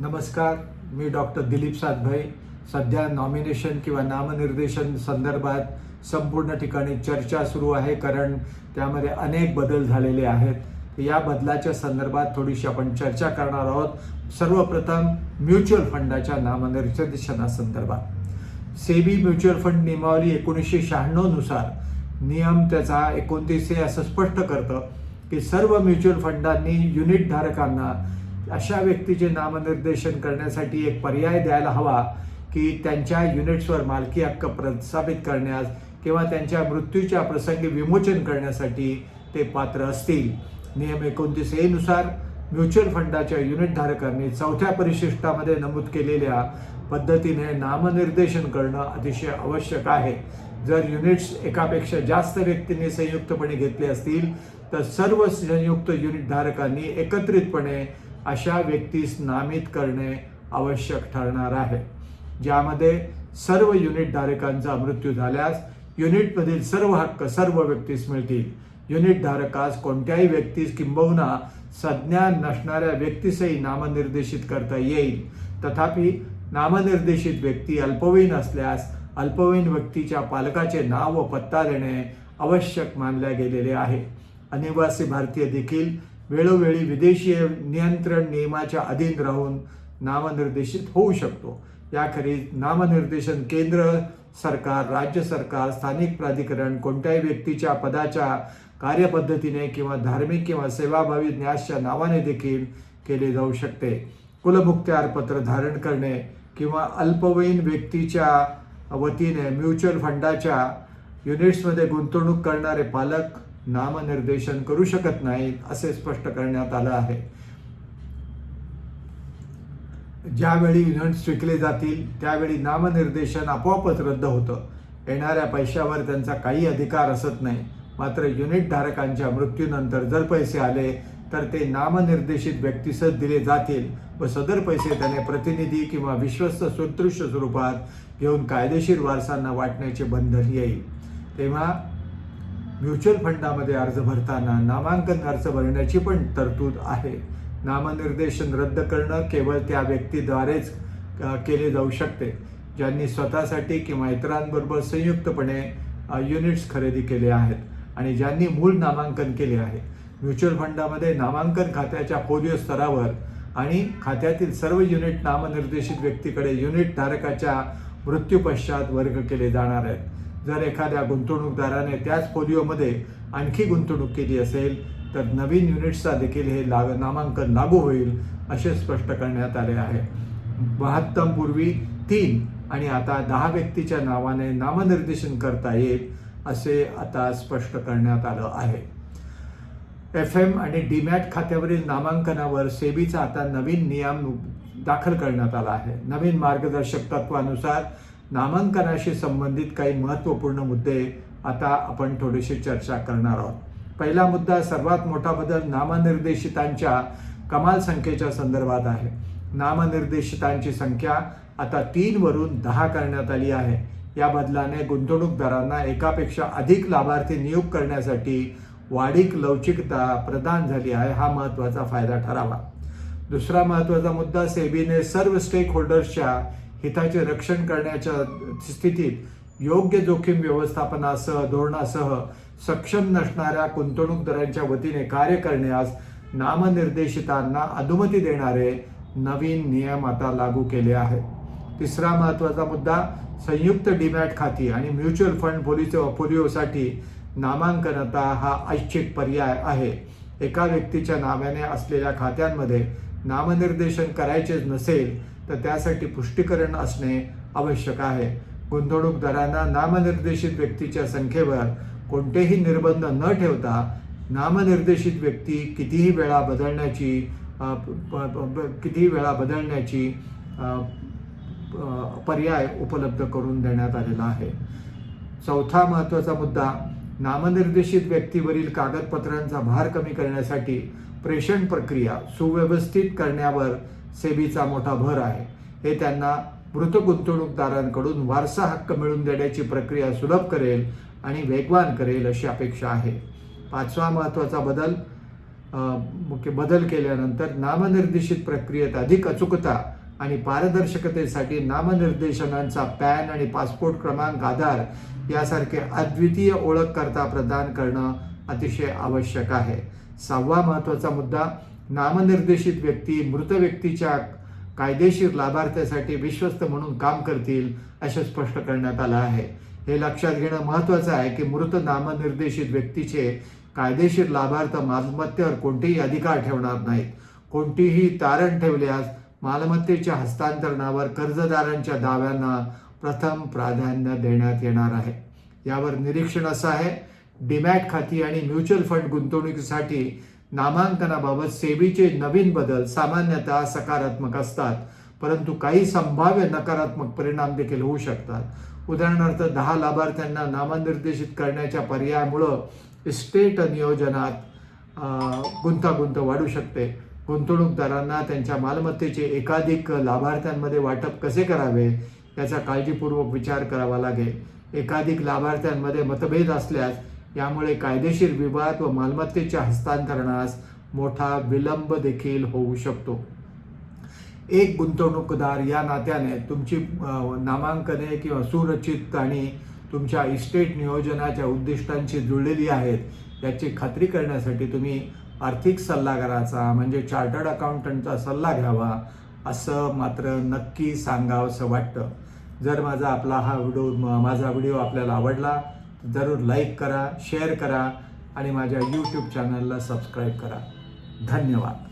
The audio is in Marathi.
नमस्कार मी डॉक्टर दिलीप सातभाई. सध्या नॉमिनेशन किंवा नामनिर्देशन संदर्भात संपूर्ण ठिकाणी चर्चा सुरू आहे कारण त्यामध्ये अनेक बदल झालेले आहेत. या बदलाच्या संदर्भात थोडीशी आपण चर्चा करणार आहोत. सर्वप्रथम म्युच्युअल फंडाच्या नामनिर्देशनासंदर्भात. सेबी म्युच्युअल फंड नियमावली एकोणीसशे शहाण्णवनुसार नियम त्याचा एकोणतीस हे असं स्पष्ट करतं की सर्व म्युच्युअल फंडांनी युनिट धारकांना अशा व्यक्तीचे नामनिर्देशन करण्यासाठी एक पर्याय द्यायला हवा की त्यांच्या युनिट्सवर मालकी हक्क प्रस्थापित करण्यास किंवा त्यांच्या मृत्यूच्या प्रसंगी विमोचन करण्यासाठी ते पात्र असतील. नियम एकोणतीस एनुसार म्युच्युअल फंडाच्या युनिटधारकांनी चौथ्या परिशिष्टामध्ये नमूद केलेल्या पद्धतीने नामनिर्देशन करणं अतिशय आवश्यक आहे. जर युनिट्स एकापेक्षा जास्त व्यक्तींनी संयुक्तपणे घेतले असतील तर सर्व संयुक्त युनिटधारकांनी एकत्रितपणे अशा व्यक्तीस नामित करणे आवश्यक ठरणार आहे. ज्यामध्ये सर्व युनिट धारकांचा मृत्यू झाल्यास युनिटमधील सर्व हक्क सर्व व्यक्तीस मिळतील. युनिट धारकास कोणत्याही व्यक्तीस किंबहुना संज्ञान नसणाऱ्या व्यक्तीसही नामनिर्देशित करता येईल. तथापि नामनिर्देशित व्यक्ती अल्पवयीन असल्यास अल्पवयीन व्यक्तीच्या पालकाचे नाव व पत्ता देणे आवश्यक मानले गेलेले आहे. अनिवासी भारतीय देखील वेळोवेळी विदेशी नियंत्रण नियमाच्या अधीन राहून नामनिर्देशित होऊ शकतो. याखेरीज नामनिर्देशन केंद्र सरकार राज्य सरकार स्थानिक प्राधिकरण कोणत्याही व्यक्तीच्या पदाच्या कार्यपद्धतीने किंवा धार्मिक किंवा सेवाभावी न्यासच्या नावाने देखील केले जाऊ शकते. कुलमुक्त्यारपत्र धारण करणे किंवा अल्पवयीन व्यक्तीच्या वतीने म्युच्युअल फंडाच्या युनिट्समध्ये गुंतवणूक करणारे पालक नामनिर्देशन करू शकत नाहीत असे स्पष्ट करण्यात आलं आहे. ज्यावेळी युनिट्स विकले जातील त्यावेळी नामनिर्देशन आपोआपच रद्द होतं. येणाऱ्या पैशावर त्यांचा काही अधिकार असत नाही. मात्र युनिट धारकांच्या मृत्यूनंतर जर पैसे आले तर ते नामनिर्देशित व्यक्तीसच दिले जातील व सदर पैसे त्याने प्रतिनिधी किंवा विश्वस्त सुदृश्य स्वरूपात घेऊन कायदेशीर वारसांना वाटण्याचे बंधन येईल. तेव्हा म्युच्युअल फंडामध्ये अर्ज भरताना नामांकन अर्ज भरण्याची पण तरतूद आहे. नामनिर्देशन रद्द करणं केवळ त्या व्यक्तीद्वारेच केले जाऊ शकते ज्यांनी स्वतःसाठी किंवा इतरांबरोबर संयुक्तपणे युनिट्स खरेदी केले आहेत आणि ज्यांनी मूळ नामांकन केले आहे. म्युच्युअल फंडामध्ये नामांकन खात्याच्या पोलिओ स्तरावर आणि खात्यातील सर्व युनिट नामनिर्देशित व्यक्तीकडे युनिट धारकाच्या मृत्यूपश्चात वर्ग केले जाणार आहेत. जर एखाद्या गुंतवणूकदाराने त्याच पोलिओमध्ये आणखी गुंतवणूक केली असेल तर नवीन युनिट्सचा देखील हे लाग नामांकन लागू होईल असे स्पष्ट करण्यात आले आहे. बहात्तमपूर्वी तीन आणि आता दहा व्यक्तीच्या नावाने नामनिर्देशन करता येईल असे आता स्पष्ट करण्यात आलं आहे. एफ एम आणि डीमॅट खात्यावरील नामांकनावर सेबीचा आता नवीन नियम दाखल करण्यात आला आहे. नवीन मार्गदर्शक तत्वानुसार नामांकनाशी संबंधित काही महत्त्वपूर्ण मुद्दे आता आपण थोडीशी चर्चा करणार आहोत. पहिला मुद्दा सर्वात मोठा बदल नामनिर्देशितांच्या कमाल संख्येच्या संदर्भात आहे. नामनिर्देशितांची संख्या आता तीनवरून दहा करण्यात आली आहे. या बदलाने गुंतवणूकदारांना एकापेक्षा अधिक लाभार्थी नियुक्त करण्यासाठी वाढीक लवचिकता प्रदान झाली आहे हा महत्त्वाचा फायदा ठरावा. दुसरा महत्त्वाचा मुद्दा सेबीने सर्व स्टेक होल्डर्सच्या हिताचे रक्षण करण्याच्या स्थितीत योग्य जोखीम व्यवस्थापनासह धोरणासह सक्षम नसणाऱ्या गुंतवणूकदारांच्या वतीने कार्य करण्यास नामनिर्देशितांना अनुमती देणारे नवीन नियम आता लागू केले आहेत. तिसरा महत्त्वाचा मुद्दा संयुक्त डीमॅट खाती आणि म्युच्युअल फंड पोलिओ पोलिओसाठी नामांकनता हा ऐच्छिक पर्याय आहे. एका व्यक्तीच्या नावाने असलेल्या खात्यांमध्ये नामनिर्देशन करायचेच नसेल तर त्यासाठी पुष्टीकरण असणे आवश्यक आहे. गुंतवणूकदारांना नामनिर्देशित व्यक्तीच्या संख्येवर कोणतेही निर्बंध न ठेवता नामनिर्देशित व्यक्ती कितीही वेळा बदलण्याची कितीही वेळा बदलण्याची पर्याय उपलब्ध करून देण्यात आलेला आहे. चौथा महत्त्वाचा मुद्दा नामनिर्देशित व्यक्तीवरील कागदपत्रांचा भार कमी करण्यासाठी प्रेषण प्रक्रिया सुव्यवस्थित करण्यावर सेबीचा मोठा भर आहे. हे त्यांना मृत गुंतवणूकदारांकडून वारसा हक्क मिळवून देण्याची प्रक्रिया सुलभ करेल आणि वेगवान करेल अशी अपेक्षा आहे. पाचवा महत्त्वाचा बदल मुख्य बदल केल्यानंतर नामनिर्देशित प्रक्रियेत अधिक अचूकता आणि पारदर्शकतेसाठी नामनिर्देशनांचा पॅन आणि पासपोर्ट क्रमांक आधार यासारखे अद्वितीय ओळखकर्ता प्रदान करणं अतिशय आवश्यक आहे. सहावा महत्त्वाचा मुद्दा नामनिर्देशित व्यक्ती मृत व्यक्तीच्या कायदेशीर लाभार्थ्यासाठी विश्वस्त म्हणून काम करतील असे स्पष्ट करण्यात आलं आहे. हे लक्षात घेणं महत्त्वाचं आहे की मृत नामनिर्देशित व्यक्तीचे कायदेशीर लाभार्थ मालमत्तेवर कोणतेही अधिकार ठेवणार नाहीत. कोणतीही तारण ठेवल्यास मालमत्तेच्या हस्तांतरणावर कर्जदारांच्या दाव्यांना प्रथम प्राधान्य देण्यात येणार आहे. यावर निरीक्षण असं आहे. डिमॅट खाती आणि म्युच्युअल फंड गुंतवणुकीसाठी नामांकनाबाबत सेबीचे नवीन बदल सामान्यतः सकारात्मक असतात परंतु काही संभाव्य नकारात्मक परिणाम देखील होऊ शकतात. उदाहरणार्थ दहा लाभार्थ्यांना नामनिर्देशित करण्याच्या पर्यायामुळं इस्टेट नियोजनात गुंतागुंत वाढू शकते. गुंतवणूकदारांना त्यांच्या मालमत्तेचे एकाधिक लाभार्थ्यांमध्ये वाटप कसे करावे याचा काळजीपूर्वक विचार करावा लागेल. एकाधिक लाभार्थ्यांमध्ये मतभेद असल्यास यामुळे कायदेशीर विवाद व मालमत्तेच्या हस्तांतरणास मोठा विलंब देखील होऊ शकतो. एक गुंतवणूकदार या नात्याने तुमची नामांकने किंवा सुरचित आणि तुमच्या इस्टेट नियोजनाच्या उद्दिष्टांशी जुळलेली आहेत याची खात्री करण्यासाठी तुम्ही आर्थिक सल्लागाराचा म्हणजे चार्टर्ड अकाउंटंटचा सल्ला घ्यावा असं मात्र नक्की सांगावंसं वाटतं. जर माझा आपला हा व्हिडिओ म- माझा व्हिडिओ आपल्याला आवडला जरूर लाईक करा शेअर करा आणि माझ्या यूट्यूब चॅनलला सबस्क्राईब करा. धन्यवाद.